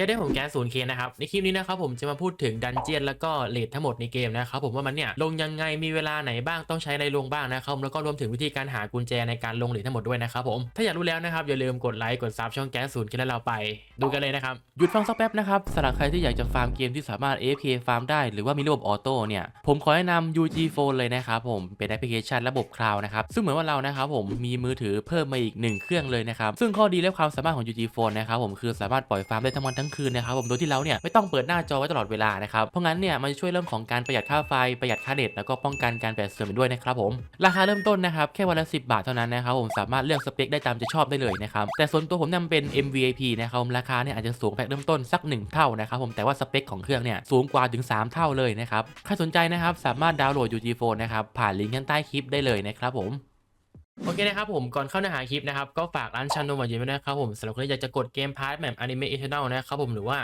จะได้ผมแก๊สศูนย์เคนะครับในคลิปนี้นะครับผมจะมาพูดถึงดันเจียนแล้วก็เลททั้งหมดในเกมนะครับผมว่ามันเนี่ยลงยังไงมีเวลาไหนบ้างต้องใช้อะไรลงบ้างนะครับแล้วก็รวมถึงวิธีการหากุญแจในการลงเลททั้งหมดด้วยนะครับผมถ้าอยากรู้แล้วนะครับอย่าลืมกดไลค์กดซับช่องแก๊สศูนย์เคแล้วเราไป ดูกันเลยนะครับหยุดฟังสักแป๊บนะครับสำหรับใครที่อยากจะฟาร์มเกมที่สามารถ AFK ฟาร์มได้หรือว่ามีระบบออโต้เนี่ยผมขอแนะนำ UG Phone เลยนะครับผมเป็นแอปพลิเคชันระบบคลาวด์นะครับซึ่งเหมือนว่าเรานะครับผมมีมือถือเพิ่มมาอีกหนึ่งเครื่องเลยนะครับซึ่งข้อดีและความสามารถของ UG Phone นะครับผมคือสามารถปล่อยฟาร์มได้ทั้งวันทั้งคืนนะครับผมโดยที่เราเนี่ยไม่ต้องเปิดหน้าจอไว้ตลอดเวลานะครับเพราะงั้นเนี่ยมันจะช่วยเรื่องของการประหยัดค่าไฟประหยัดค่าเน็ตแล้วก็ป้องกันการแปดเสื่อมด้วยนะครับผมราคาเริ่มต้นนะครับแค่วันละ 10 บาทเท่านั้นนะครับผมสามารถเลือกสเปคได้ตามใจชอบได้เลยนะครับแต่ส่วนตัวผมนี่ยมันเป็น MVIP นะครับผมราคาเนี่ยอาจจะสูงแพ็คเริ่มต้นสัก 1 เท่านะครับผมแต่ว่าสเปคของเครื่องเนี่ยสูงกว่าถึง 3 เท่าเลยนะครับใครสนใจนะครับสามารถดาวน์โหลด UG Phone นะครับผ่านลิงก์ข้างใต้คลิปได้เลยนะครับผม โอเคนะครับผมก่อนเข้าเนื้อหาคลิปนะครับก็ฝากร้านชันโนมาเยอะนะครับผมสำหรับคนที่อยากจะกดเกมพาร์ทแบบอนิเมะเอเทอร์นะครับผมหรือว่า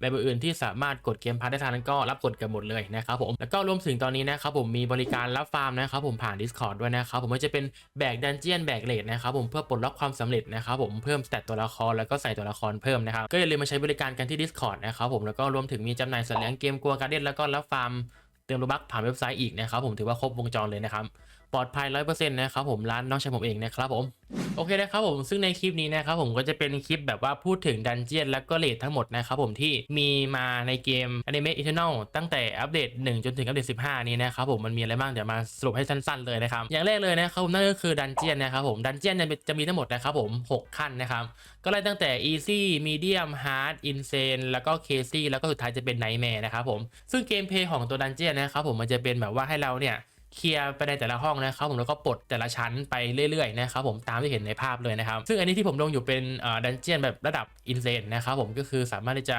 แบบอื่นที่สามารถกดเกมพาร์ทได้ทางนั้นก็รับกดกันหมดเลยนะครับผมแล้วก็รวมถึงตอนนี้นะครับผมมีบริการรับฟาร์มนะครับผมผ่าน Discord ด้วยนะครับผมว่าจะเป็นแบกดันเจียนแบกเลดนะครับผมเพื่อปลดล็อกความสำเร็จนะครับผมเพิ่มสเตตตัวละครแล้วก็ใส่ตัวละครเพิ่มนะครับก็อย่าลืมมาใช้บริการกันที่ Discord นะครับผมแล้วก็รวมถึงมีจำหน่ายสัตว์เลี้ยงเกมกัวการ์เดนแล้วก็รับฟาร์มเติมโลบักผ่านเว็บไซต์อีกนะครับผมถือว่าครบวงจรเลยนะครับ ปลอดภัย100%นะครับผมร้านน้องชายผมเองนะครับผมโอเคนะครับผมซึ่งในคลิปนี้นะครับผมก็จะเป็นคลิปแบบว่าพูดถึงดันเจียนและก็เลททั้งหมดนะครับผมที่มีมาในเกม Anime Eternal ตั้งแต่อัปเดต 1 จนถึงอัปเดต 15 นี้นะครับผมมันมีอะไรบ้างเดี๋ยวมาสรุปให้สั้นๆเลยนะครับอย่างแรกเลยนะครับผมนั่นก็คือดันเจียนนะครับผมดันเจียนจะมีทั้งหมดนะครับผม 6 ขั้นนะครับก็ไล่ตั้งแต่ easy medium hard insane แล้วก็ crazy แล้วก็สุดท้ายจะเป็น nightmare นะครับผมซึ่งเกมเพลย์ของตัวดันเจียนนะครับผมมันจะเป็นแบบว่าให้เราเนี่ย เคลียร์ไปในแต่ละห้องนะครับผมแล้วก็ปลดแต่ละชั้นไปเรื่อยๆนะครับผมตามที่เห็นในภาพเลยนะครับ ซึ่งอันนี้ที่ผมลงอยู่เป็นดันเจียนแบบระดับอินเซนนะครับผมก็คือสามารถที่จะ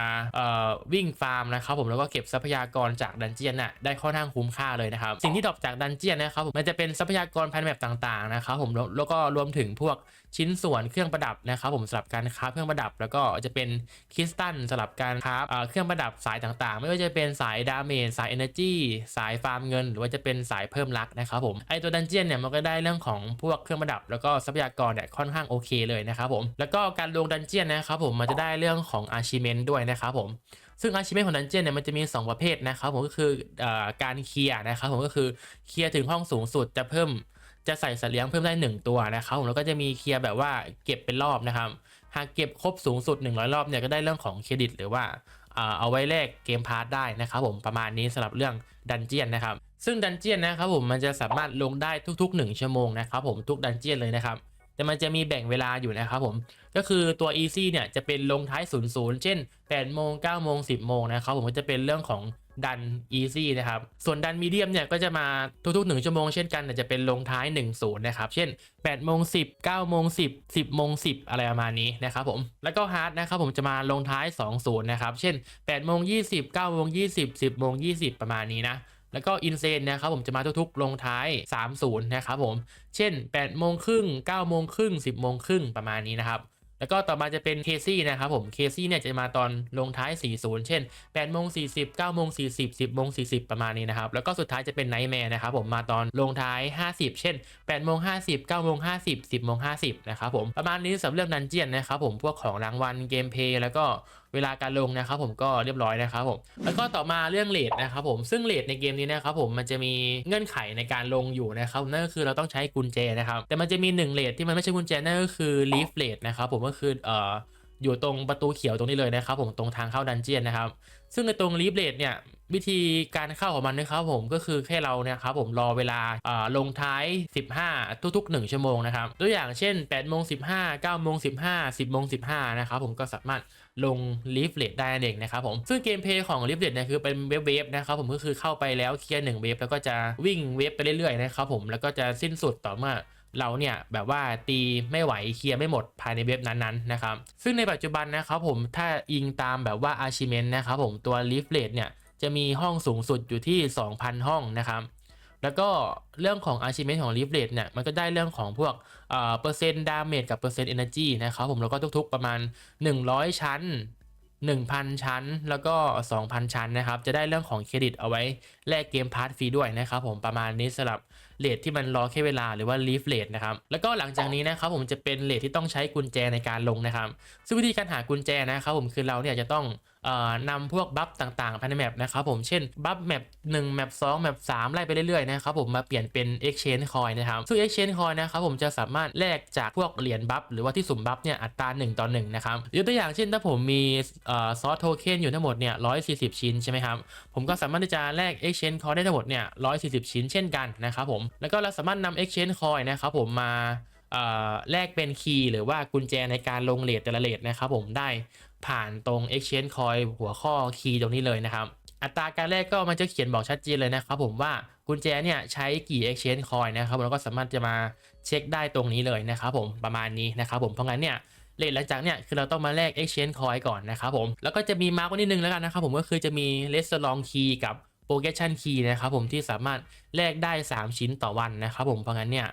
วิ่งฟาร์มนะครับผมแล้วก็เก็บทรัพยากรจากดันเจียนน่ะได้ค่อนข้างคุ้มค่าเลยนะครับ สิ่งที่ดรอปจากดันเจียนนะครับผมมันจะเป็นทรัพยากรพันแบบต่างๆนะครับผมแล้วก็รวมถึงพวกชิ้นส่วนเครื่องประดับนะครับผมสำหรับการคราเครื่องประดับ แล้วก็จะเป็นคริสตัลสำหรับการคราเครื่องประดับสายต่างๆ ไม่ว่าจะเป็นสายดาเมจสาย Energy สายฟาร์มเงิน หรือว่าจะเป็นสายเพิ่มลักนะครับผมไอตัวดันเจียนเนี่ยมันก็ได้เรื่องของพวกเครื่องประดับ แล้วก็ทรัพยากรเนี่ยค่อนข้างโอเคเลยนะครับผมแล้วก็การลงดันเจียนนะครับผมมันจะได้เรื่องของอาชีเมนด้วยนะครับผมซึ่งอาชีพของดันเจียนเนี่ยมันจะมี 2 ประเภทนะครับผมก็คือเอ่อการเคลียร์นะครับผมก็คือเคลียร์ถึงห้องสูงสุดจะเพิ่มจะใส่สัตว์เลี้ยงเพิ่มได้ 1 ตัวนะครับผมแล้วก็จะมีเคลียร์แบบว่าเก็บเป็นรอบนะครับ หากเก็บครบสูงสุด 100 รอบเนี่ยก็ได้เรื่องของเครดิตหรือว่า เออเอาไว้แลกเกมพาร์ทได้นะครับผมประมาณนี้สำหรับเรื่องดันเจียนนะครับซึ่งดันเจียนนะครับผมมันจะสามารถลงได้ทุกๆ 1 ชั่วโมงนะครับผมทุกดันเจียนเลยนะครับ แต่มันจะมีแบ่งเวลาอยู่นะครับผม ก็คือตัว easy เนี่ยจะเป็นลงท้าย 00 เช่น8โมง9โมง10 โมงนะครับผมก็จะเป็นเรื่องของดัน easy นะครับ ส่วนดัน medium เนี่ยก็จะมาทุกๆ 1 ชั่วโมงเช่นกันแต่จะเป็นลงท้าย 10 นะครับ เช่น8โมง10 9โมง10 10โมง10 อะไรประมาณนี้นะครับผม แล้วก็ hard นะครับผมจะมาลงท้าย 20 นะครับ เช่น8โมง20 9โมง20 10โมง20 ประมาณนี้นะ แล้วก็อินเซนนะครับผมจะมาทุกๆ ลงท้าย 30 นะครับผม เช่น8โมงครึ่ง9โมงครึ่ง10โมงครึ่งประมาณนี้นะครับแล้วก็ต่อมาจะเป็นเคซี่นะครับผม เคซี่เนี่ยจะมาตอนลงท้าย 40 เช่น8โมง40 9โมง40 10โมง40 ประมาณนี้นะครับ แล้วก็สุดท้ายจะเป็นไนท์แมร์นะครับผม มาตอนลงท้าย 50 เช่น8โมง50 9โมง50 10โมง50 นะครับผม ประมาณนี้สำหรับเรื่องดันเจียนนะครับผม พวกของรางวัลเกมเพย์แล้วก็เวลาการลงนะครับผมก็เรียบร้อยนะครับผมแล้วก็ต่อมาเรื่องเลทนะครับผมซึ่งเลทในเกมนี้นะครับผมมันจะมีเงื่อนไขในการลงอยู่นะครับนั่นก็คือเราต้องใช้กุญแจนะครับแต่มันจะมีหนึ่งเลทที่มันไม่ใช่กุญแจนั่นก็คือลีฟเลทนะครับผมก็คือเอ่ออยู่ตรงประตูเขียวตรงนี้เลยนะครับผมตรงทางเข้าดันเจียนนะครับซึ่งในตรงลีฟเลทเนี่ยวิธีการเข้าของมันนะครับผมก็คือแค่เราเนี่ยครับผมรอเวลาอ่าลงท้าย 15 ทุกๆ 1 ชั่วโมงนะครับตัวอย่างเช่น8โมง15 9โมง15 10โมง15นะครับผมก็สามารถ ลงลีฟเลตได้นั่นเองนะครับผมซึ่งเกมเพลย์ของลีฟเลตเนี่ยคือเป็นเวฟเวฟนะครับผมก็คือเข้าไปแล้วเคลียร์หนึ่งเวฟแล้วก็จะวิ่งเวฟไปเรื่อยๆนะครับผมแล้วก็จะสิ้นสุดต่อเมื่อเราเนี่ยแบบว่าตีไม่ไหวเคลียร์ไม่หมดภายในเว็บนั้นๆนะครับซึ่งในปัจจุบันนะครับผมถ้าอิงตามแบบว่า achievement นะครับผมตัวลีฟเลตเนี่ยจะมีห้องสูงสุดอยู่ที่ 2,000 ห้องนะครับแล้วก็เรื่องของ achievement ของ leaf rate เนี่ยมันก็ได้เรื่องของพวก เอ่อเปอร์เซ็นต์ดาเมจกับเปอร์เซ็นต์ energy นะครับผมแล้วก็ทุกๆประมาณ 100 ชั้น 1,000 ชั้น แล้วก็ 2,000 ชั้นนะครับ จะได้เรื่องของเครดิตเอาไว้แลกเกมพาร์ทฟรีด้วยนะครับผมประมาณนี้สำหรับเลทที่มันรอแค่เวลาหรือว่า leaf rate นะครับ แล้วก็หลังจากนี้นะครับผมจะเป็นเลทที่ต้องใช้กุญแจในการลงนะครับ ซึ่งวิธีการหากุญแจนะครับผมคือเราเนี่ยจะต้อง นำพวกบัฟต่างๆภายในแมปนะครับผมเช่นบัฟแมป1แมป2แมป3ไล่ไปเรื่อยๆนะครับผมมาเปลี่ยนเป็น exchange coin นะครับซึ่ง exchange coin นะครับผมจะสามารถแลกจากพวกเหรียญบัฟหรือว่าที่สุ่มบัฟเนี่ยอัตรา 1 ต่อ 1 นะครับยกตัวอย่างเช่นถ้าผมมีซอสโทเค็นอยู่ทั้งหมดเนี่ย140 ชิ้นใช่ไหมครับผมก็สามารถที่จะแลก exchange coin ได้ทั้งหมดเนี่ย140 ชิ้นเช่นกันนะครับผมแล้วก็เราสามารถนำ exchange coin นะครับผมมาแลกเป็นคีย์หรือว่ากุญแจในการลงเลทแต่ละเลทนะครับผมได้ ผ่านตรง exchange coin หัวข้อคีย์ตรงนี้เลยนะครับ อัตราการแลกก็มันจะเขียนบอกชัดเจนเลยนะครับผมว่ากุญแจเนี่ยใช้กี่ exchange coin นะครับแล้วก็สามารถจะมาเช็คได้ตรงนี้เลยนะครับผมประมาณนี้นะครับผมเพราะงั้นเนี่ยเลทหลังจากเนี่ยคือเราต้องมาแลก exchange coin ก่อนนะครับผมแล้วก็จะมีมาร์กไว้นิดนึงแล้วกันนะครับผมก็คือจะมี restaurant key กับ progression key นะครับผมที่สามารถแลกได้ 3 ชิ้นต่อวันนะครับผมเพราะงั้นเนี่ย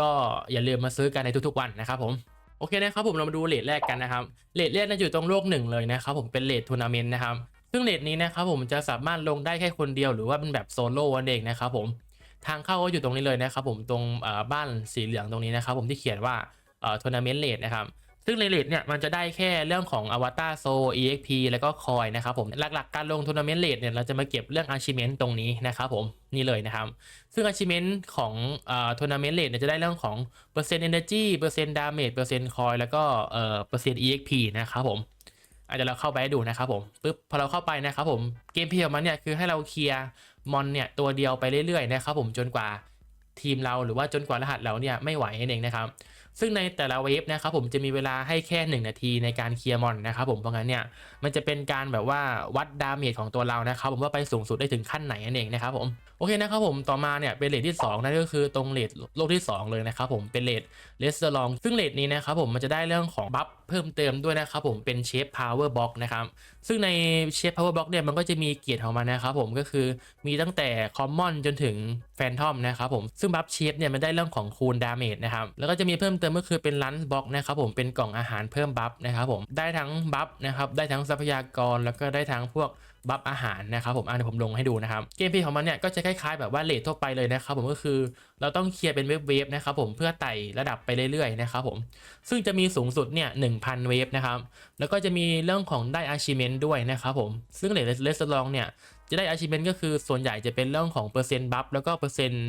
ก็อย่าลืมมาซื้อกันในทุกๆวันนะครับผม โอเคนะครับผมเรามาดูเลทแรกกันนะครับเลทแรกน่าอยู่ตรงโลกหนึ่งเลยนะครับผมเป็นเลททัวร์นาเมนต์นะครับซึ่งเลทนี้นะครับผมจะสามารถลงได้แค่คนเดียวหรือว่าเป็นแบบโซโล่วันเองนะครับผมทางเข้าก็อยู่ตรงนี้เลยนะครับผมตรงบ้านสีเหลืองตรงนี้นะครับผมที่เขียนว่าทัวร์นาเมนต์เลทนะครับ ซึ่งในเลทเนี่ยมันจะได้แค่เรื่องของอวตารโซ EXP แล้วก็คอยนะครับผมหลักๆการลงทัวร์นาเมนต์เลทเนี่ยเราจะมาเก็บเรื่อง achievement ตรงนี้นะครับผมนี่เลยนะครับ ซึ่ง achievement ของเอ่อ tournament rate เนี่ยจะได้เรื่องของเปอร์เซ็นต์ energy เปอร์เซ็นต์ damage เปอร์เซ็นต์ coin แล้วก็เอ่อเปอร์เซ็นต์ exp นะครับผมอาจจะเดี๋ยวเราเข้าไปให้ดูนะครับผมปึ๊บพอเราเข้าไปนะครับผมเกมเพลย์ของมันเนี่ยคือให้เราเคลียร์มอนเนี่ยตัวเดียวไปเรื่อยๆนะครับผมจนกว่าทีมเราหรือว่าจนกว่ารหัสเราเนี่ยไม่ไหวนั่นเองนะครับซึ่งในแต่ละเวฟนะครับผมจะมีเวลาให้แค่ 1 นาทีในการเคลียร์มอนนะครับผมเพราะงั้นเนี่ยมันจะเป็นการแบบว่าวัดดาเมจของตัวเรานะครับผมว่าไปสูงสุดได้ถึงขั้นไหนนั่นเองนะครับผมโอเคนะครับผมต่อมาเนี่ยเป็นเลทที่2นั่นก็คือตรงเลทโลกที่ 2 เลยนะครับผมเป็นเลทเลสเตอร์ลองซึ่งเลทนี้นะครับผมมันจะได้เรื่องของบัฟเพิ่มเติมด้วยนะครับผมเป็นเชฟพาวเวอร์บ็อกนะครับซึ่งในเชฟพาวเวอร์บ็อกเนี่ยมันก็จะมีเกียรติของมันนะครับผมก็คือมีตั้งแต่คอมมอนจนถึงแฟนทอมนะครับผมซึ่งบัฟเชฟเนี่ยมันได้เรื่องของคูณดาเมจนะครับแล้วก็จะมีเพิ่มเติมก็คือเป็นลันช์บ็อกนะครับผมเป็นกล่องอาหารเพิ่มบัฟนะครับผมได้ทั้งบัฟนะครับได้ทั้งทรัพยากรแล้วก็ได้ทั้งพวกบัฟอาหารนะครับผมอะเดี๋ยวผมลงให้ดูนะครับเกมพลย์ของมันเนี่ยก็จะคล้ายๆ แบบว่าเลททั่วไปเลยนะครับผมก็คือเราต้องเคลียร์เป็นเวฟๆนะครับผมเพื่อไต่ระดับไปเรื่อยๆนะครับผมซึ่งจะมีสูงสุดเนี่ย1,000เวฟนะครับแล้วก็จะมีเรื่องของได้ achievement ด้วยนะครับผมซึ่งเลทเลสลองเนี่ยจะได้ achievement ก็คือส่วนใหญ่จะเป็นเรื่องของเปอร์เซ็นต์บัฟแล้วก็เปอร์เซ็นต์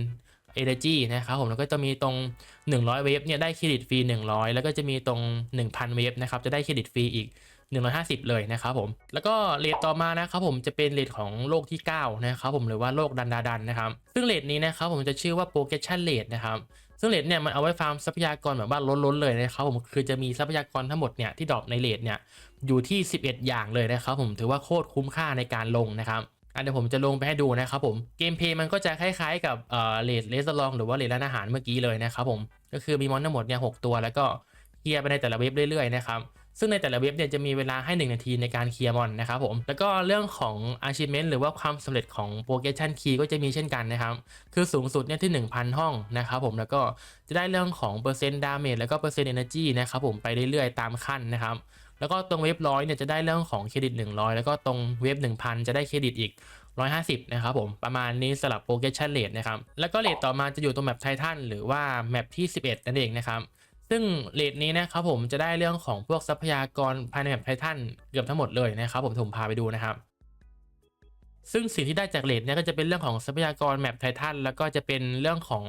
energy นะครับผมแล้วก็จะมีตรง 100 เวฟเนี่ยได้เครดิตฟรี 100 แล้วก็จะมีตรง 1,000 เวฟนะครับจะได้เครดิตฟรีอีก 150 เลยนะครับผมแล้วก็เลทต่อมานะครับผมจะเป็นเลทของโลกที่ 9 นะครับผมหรือว่าโลกดันดาดันนะครับซึ่งเลทนี้นะครับผมจะชื่อว่า progression rate นะครับซึ่งเลทเนี่ยมันเอาไว้ฟาร์มทรัพยากรแบบว่าล้นๆเลยนะครับผมคือจะมีทรัพยากรทั้งหมดเนี่ยที่ดรอปในเลทเนี่ยอยู่ที่ 11 อย่างเลยนะครับผมถือว่าโคตรคุ้มค่าในการลงนะครับ อันเดี๋ยวผมจะลงไปให้ดูนะครับผมเกมเพลย์มันก็จะคล้ายๆกับเอ่อเลดเลสลองหรือว่าเลดร้านอาหารเมื่อกี้เลยนะครับผมก็คือมีมอนทั้งหมดเนี่ยหตัว แล้วก็เคลียร์ไปในแต่ละเว็บเรื่อยๆนะครับซึ่งในแต่ละเว็บเนี่ยจะมีเวลาให้ 1 นาทีในการเคลียร์มอนนะครับผม แล้วก็เรื่องของ achievement หรือว่าความสำเร็จของ progression key ก็จะมีเช่นกันนะครับ คือสูงสุดเนี่ยที่ 1,000 ห้องนะครับผม แล้วก็จะได้เรื่องของเปอร์เซ็นต์ดาเมจแล้วก็เปอร์เซ็นต์ energy นะครับผมไปเรื่อยๆตามขั้นนะครับ แล้วก็ตรงเว็บร้อยเนี่ยจะได้เรื่องของเครดิต 100 แล้วก็ตรงเว็บ 1000 จะได้เครดิตอีก 150 นะครับผมประมาณนี้สำหรับ progression rate นะครับแล้วก็เรทต่อมาจะอยู่ตรงแมปไททันหรือว่าแมปที่ 11 นั่นเองนะครับซึ่งเรทนี้นะครับผมจะได้เรื่องของพวกทรัพยากรภายในแมปไททันเกือบทั้งหมดเลยนะครับผมผมพาไปดูนะครับซึ่งสิ่งที่ได้จากเลทเนี่ยก็จะเป็นเรื่องของทรัพยากรแมปไททันแล้วก็จะเป็นเรื่องของ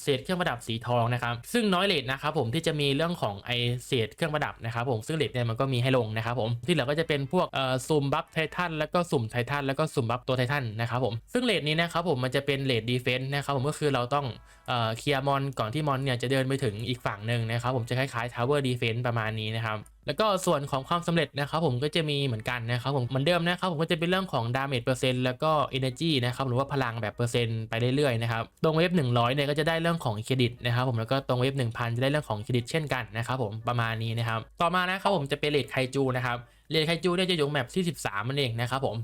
เศษเครื่องประดับสีทองนะครับซึ่งน้อยเลทนะครับผมที่จะมีเรื่องของไอเศษเครื่องประดับนะครับผมซึ่งเลทเนี่ยมันก็มีให้ลงนะครับผมที่เหลือก็จะเป็นพวกเอ่อสุ่มบัฟไททันแล้วก็สุ่มไททันแล้วก็สุ่มบัฟตัวไททันนะครับผมซึ่งเลทนี้นะครับผมมันจะเป็นเลทดีเฟนต์นะครับผมก็คือเราต้องเอ่อเคลียร์มอนก่อนที่มอนเนี่ยจะเดินไปถึงอีกฝั่งหนึ่งนะครับผมจะคล้ายๆทาวเวอร์ดีเฟนต์ประมาณนี้นะครับ แล้วก็ส่วนของความสำเร็จนะครับผมก็จะมีเหมือนกันนะครับผมเหมือนเดิมนะครับผมก็จะเป็นเรื่องของดาเมจเปอร์เซ็นต์แล้วก็ energy นะครับหรือว่าพลังแบบเปอร์เซ็นต์ไปเรื่อยๆนะครับตรงเว็บ 100เนี่ยก็จะได้เรื่องของเครดิตนะครับผมแล้วก็ตรงเว็บ 1000 จะได้เรื่องของเครดิตเช่นกันนะครับผมประมาณนี้นะครับต่อมานะครับผมจะเป็นเลทไคจูนะครับเลทไคจูเนี่ยจะอยู่แมปที่ 13มันเองนะครับผม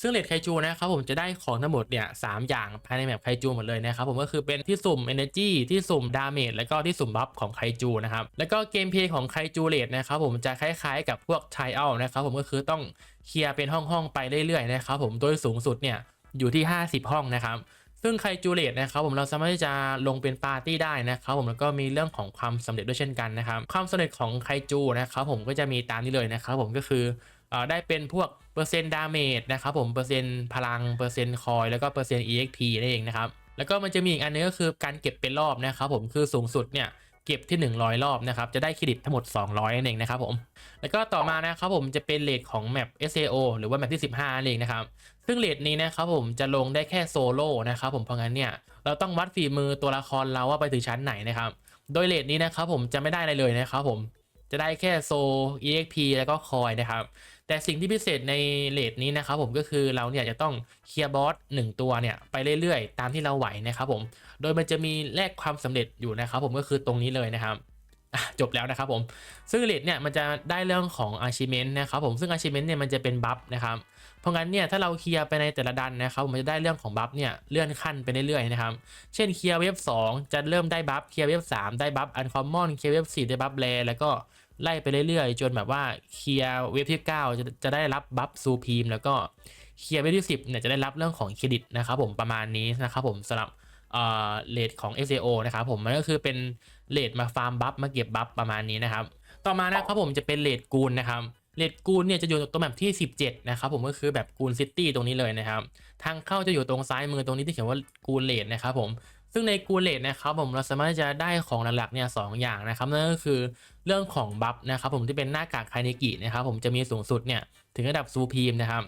ซึ่งเลดไคจูนะครับผมจะได้ของทั้งหมดเนี่ยสามอย่างภายในแมปไคจูหมดเลยนะครับผมก็คือเป็นที่สุ่ม Energy ที่สุ่มดาเมจแล้วก็ที่สุ่มบัฟของไคจูนะครับแล้วก็เกมเพย์ของไคจูเลดนะครับผมจะคล้ายๆ กับพวกไทอัลนะครับผมก็คือต้องเคลียร์เป็นห้องๆไปเรื่อยๆนะครับผมโดยสูงสุดเนี่ยอยู่ที่ 50 ห้องนะครับซึ่งไคจูเลตนะครับผมเราสามารถที่จะลงเป็นปาร์ตี้ได้นะครับผมแล้วก็มีเรื่องของความสำเร็จด้วยเช่นกันนะครับความสำเร็จของไคจูนะครับผมก็จะมีตามนี้เลยนะครับผมก็คือ ได้เป็นพวกเปอร์เซ็นต์ดาเมจนะครับผมเปอร์เซ็นต์พลังเปอร์เซ็นต์คอยแล้วก็เปอร์เซ็นต์ EXP นั่นเองนะครับแล้วก็มันจะมีอีกอันนึงก็คือการเก็บเป็นรอบนะครับผมคือสูงสุดเนี่ยเก็บที่ 100 รอบนะครับจะได้เครดิตทั้งหมด 200นั่นเองนะครับผมแล้วก็ต่อมานะครับผมจะเป็นเลทของแมป SAO หรือว่าแมปที่ 15นั่นเองนะครับซึ่งเลทนี้นะครับผมจะลงได้แค่โซโล่นะครับผมเพราะงั้นเนี่ยเราต้องวัดฝีมือตัวละครเราว่าไปถึงชั้นไหนนะครับโดยเลทนี้นะครับผมจะไม่ได้อะไรเลยนะครับผม จะได้แค่โซ EXP แล้วก็คอยนะครับ แต่สิ่งที่พิเศษในเลทนี้นะครับผมก็คือเราเนี่ยจะต้องเคลียร์บอสหนึ่งตัวเนี่ยไปเรื่อยๆ ตามที่เราไหวนะครับผม โดยมันจะมีแลกความสำเร็จอยู่นะครับผมก็คือตรงนี้เลยนะครับจบแล้วนะครับผม ซึ่งเลทเนี่ยมันจะได้เรื่องของอาชิเมนต์นะครับผมซึ่งอาชิเมนต์เนี่ยมันจะเป็นบัฟนะครับ ราะงั้นเนี่ยถ้าเราเคลียร์ไปในแต่ละดันนะครับมันจะได้เรื่องของบัฟเนี่ยเลื่อนขั้นไปเรื่อยๆนะครับเช่นเคลียร์เวฟ2จะเริ่มได้บัฟเคลียร์เวฟ3ได้บัฟอันคอมมอนเคลียร์เวฟ4ได้บัฟแรแล้วก็ไล่ไปเรื่อยๆ จนแบบว่าเคลียร์เวฟที่ 9 จะจะได้รับบัฟซูพีมแล้วก็เคลียร์เวฟที่ 10เนี่ยจะได้รับเรื่องของเครดิตนะครับผมประมาณนี้นะครับผมสำหรับเอ่อเลทของ SAO นะครับผมมันก็คือเป็นเลทมาฟาร์มบัฟมาเก็บบัฟประมาณนี้นะครับต่อมานะครับผมจะเป็นเลดกูลนะครับ เลดกูลเนี่ยจะอยู่ตรงแบบที่ 17 นะครับผมก็คือแบบกูลซิตี้ตรงนี้เลยนะครับ ทางเข้าจะอยู่ตรงซ้ายมือตรงนี้ที่เขียนว่ากูลเลดนะครับผมซึ่งในกูเลดนะครับผมเราสามารถจะได้ของหลักๆเนี่ยสองอย่างนะครับนั่นก็คือเรื่องของบัฟนะครับผมที่เป็นหน้ากากไคเนกินะครับผมจะมีสูงสุดเนี่ยถึงระดับซูพีมนะครับ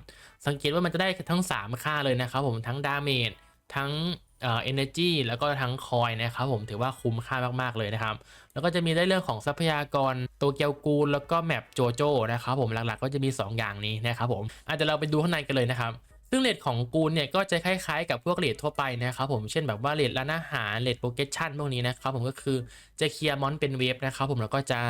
สังเกตว่ามันจะได้ทั้ง 3 ค่าเลยนะครับผมทั้งดาเมจทั้ง เอ่อ energy แล้วก็ทั้งคอยนะครับผมถือว่าคุ้มค่ามากๆเลยนะครับ แล้วก็จะมีได้เรื่องของทรัพยากรโตเกียวกูลแล้วก็แมปโจโจ้นะครับผมหลักๆก็จะมี 2 อย่างนี้นะครับผมอาจจะเราไปดูข้างในกันเลยนะครับซึ่งเลทของกูลเนี่ยก็จะคล้ายๆกับพวกเลททั่วไปนะครับผมเช่นแบบว่าเลทร้านอาหารเลทโปรเกชั่นพวกนี้นะครับผมก็คือจะเคลียร์มอนเป็นเวฟนะครับผมแล้วก็จะ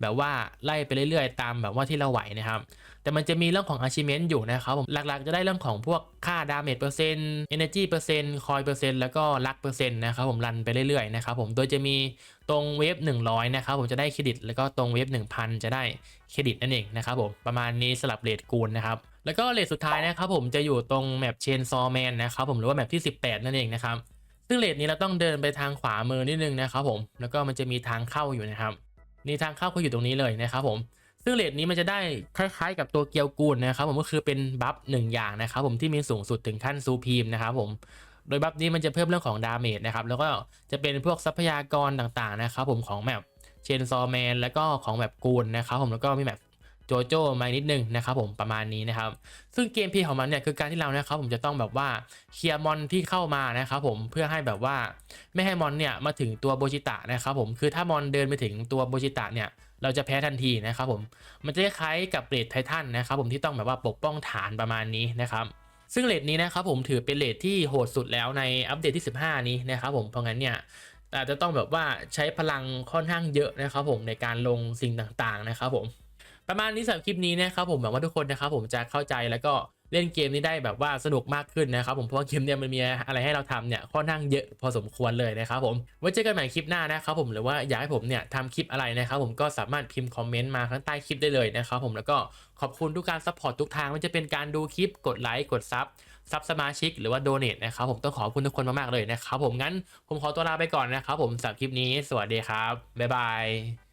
แบบว่าไล่ไปเรื่อยๆ ตามแบบว่าที่เราไหวนะครับ แต่มันจะมีเรื่องของ achievement อยู่นะครับผมหลักๆ จะได้เรื่องของพวกค่า damage เปอร์เซ็นต์ energy เปอร์เซ็นต์คอยเปอร์เซ็นต์แล้วก็ลักเปอร์เซ็นต์นะครับผมรันไปเรื่อยๆนะครับผมโดยจะมีตรงเวฟ100 นะครับผมจะได้เครดิต แล้วก็ตรงเวฟ1000 จะได้เครดิตนั่นเองนะครับผมประมาณนี้สลับเลทกูลนะครับแล้วก็เลทสุดท้ายนะครับผมจะอยู่ตรงแมปเชนซอแมนนะครับผมหรือว่าแมปที่ 18 นั่นเองนะครับซึ่งเลทนี้เราต้องเดินไปทางขวามือนิดนึงนะครับผมแล้วก็มันจะมีทางเข้าอยู่นะครับ นี่ทางเข้าก็อยู่ตรงนี้เลยนะครับผมซึ่งเลทนี้มันจะได้คล้ายๆ กับตัวเกียวกูนนะครับผมก็คือเป็นบัฟหนึ่งอย่างนะครับผมที่มีสูงสุดถึงขั้นซูพีมนะครับผมโดยบัฟนี้มันจะเพิ่มเรื่องของดาเมจนะครับแล้วก็จะเป็นพวกทรัพยากรต่างๆนะครับผมของแมปเชนซอแมนแล้วก็ของแบบกูนนะครับผมแล้วก็มีแมป โจโจ้มานิดนึงนะครับผมประมาณนี้นะครับ ซึ่งเกมพลย์ของมันเนี่ยคือการที่เรานะครับผมจะต้องแบบว่าเคลียร์มอนที่เข้ามานะครับผมเพื่อให้แบบว่าไม่ให้มอนเนี่ยมาถึงตัวโบจิตะนะครับผมคือถ้ามอนเดินไปถึงตัวโบจิตะเนี่ยเราจะแพ้ทันทีนะครับผมมันจะคล้ายกับเรทไททันนะครับผมที่ต้องแบบว่าปกป้องฐานประมาณนี้นะครับซึ่งเรทนี้นะครับผมถือเป็นเรทที่โหดสุดแล้วในอัปเดตที่ 15 นี้นะครับผมเพราะงั้นเนี่ยอาจจะต้องแบบว่าใช้พลังค่อนข้างเยอะนะครับผมในการลงสิ่งต่างๆนะครับผม ประมาณนี้สำหรับคลิปนี้นะครับผมหวังว่าทุกคนนะครับผมจะเข้าใจแล้วก็เล่นเกมนี้ได้แบบว่าสนุกมากขึ้นนะครับผมเพราะว่าเกมเนี่ยมันมีอะไรให้เราทำเนี่ยค่อนข้างเยอะพอสมควรเลยนะครับผมไว้เจอกันใหม่คลิปหน้านะครับผมหรือว่าอยากให้ผมเนี่ยทำคลิปอะไรนะครับผมก็สามารถพิมพ์คอมเมนต์มาข้างใต้คลิปได้เลยนะครับผมแล้วก็ขอบคุณทุกการซัพพอร์ตทุกทางไม่ว่าจะเป็นการดูคลิปกดไลค์กดซับซับสมาชิกหรือว่าโดเนทนะครับผมต้องขอบคุณทุกคนมากๆเลยนะครับผมงั้นผมขอตัวลาไปก่อนนะครับผมสำหรับคลิปนี้ สวัสดีครับบ๊ายบาย